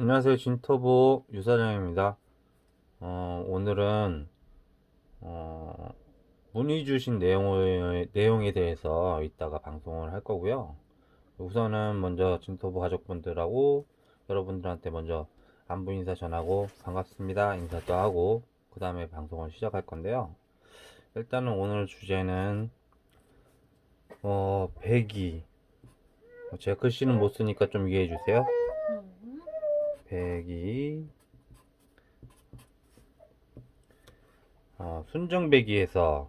안녕하세요. 진터보 유사장입니다. 어, 오늘은, 어, 문의 주신 내용을, 내용에 대해서 이따가 방송을 할 거고요. 우선은 먼저 진터보 가족분들하고 여러분들한테 먼저 안부 인사 전하고 반갑습니다. 인사도 하고, 그 다음에 방송을 시작할 건데요. 일단은 오늘 주제는, 어, 배기. 제가 글씨는 못 쓰니까 좀 이해해 주세요. 음, 배기 어, 순정배기에서.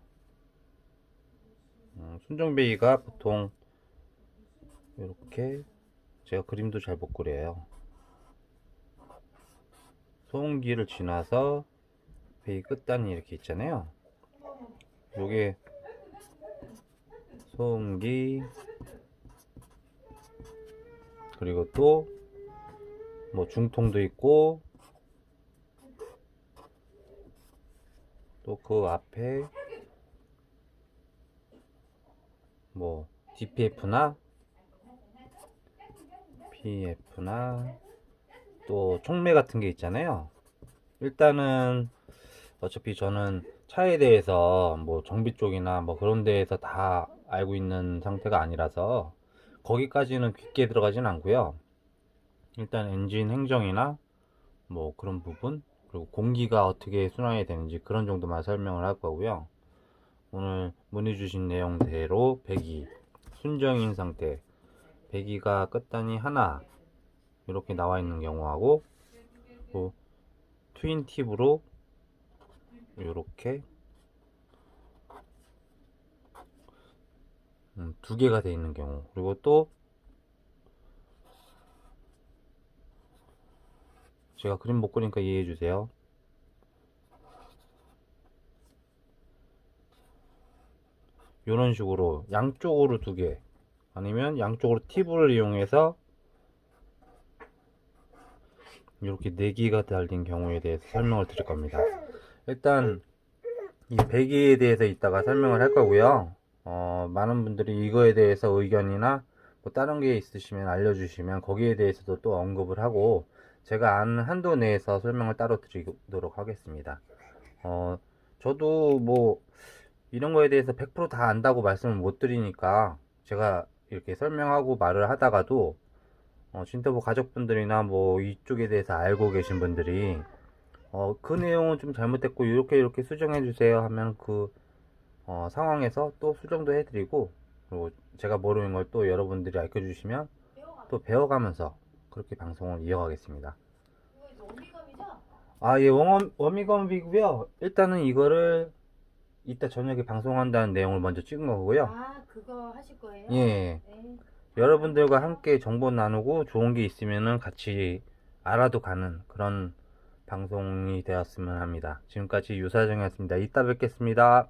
음, 순정배기가 보통 이렇게 제가 그림도 잘 못 그려요. 소음기를 지나서 배기 끝단이 이렇게 있잖아요. 요게 소음기 그리고 또 뭐 중통도 있고 또 그 앞에 뭐 DPF나 PF나 또 총매 같은 게 있잖아요. 일단은 어차피 저는 차에 대해서 뭐 정비 쪽이나 뭐 그런 데에서 다 알고 있는 상태가 아니라서 거기까지는 깊게 들어가진 않고요. 일단 엔진 행정이나 뭐 그런 부분 그리고 공기가 어떻게 순환이 되는지 그런 정도만 설명을 할 거고요. 오늘 문의 주신 내용대로 배기 순정인 상태 배기가 끝단이 하나 이렇게 나와 있는 경우하고 또 트윈 팁으로 이렇게 음, 두 개가 돼 있는 경우 그리고 또 제가 그림 못 그리니까 이해해 주세요. 이런 식으로 양쪽으로 두 개, 아니면 양쪽으로 팁을 이용해서 이렇게 네 개가 달린 경우에 대해서 설명을 드릴 겁니다. 일단 이 배기에 대해서 이따가 설명을 할 거고요. 어, 많은 분들이 이거에 대해서 의견이나 뭐 다른 게 있으시면 알려주시면 거기에 대해서도 또 언급을 하고 제가 아는 한도 내에서 설명을 따로 드리도록 하겠습니다. 어, 저도 뭐 이런 거에 대해서 100%다 안다고 말씀을 못 드리니까 제가 이렇게 설명하고 말을 하다가도 어, 진터보 가족분들이나 뭐 이쪽에 대해서 알고 계신 분들이 어, 그 내용은 좀 잘못됐고 이렇게 이렇게 수정해 주세요 하면 그 어, 상황에서 또 수정도 해드리고 그리고 제가 모르는 걸 또 여러분들이 알려주시면 또 배워가면서 그렇게 방송을 이어가겠습니다. 아, 예, 워밍, 워밍업이고요. 일단은 이거를 이따 저녁에 방송한다는 내용을 먼저 찍은 거고요. 아, 그거 하실 거예요? 예. 네. 여러분들과 함께 정보 나누고 좋은 게 있으면은 같이 알아도 가는 그런 방송이 되었으면 합니다. 지금까지 유사정이었습니다. 이따 뵙겠습니다.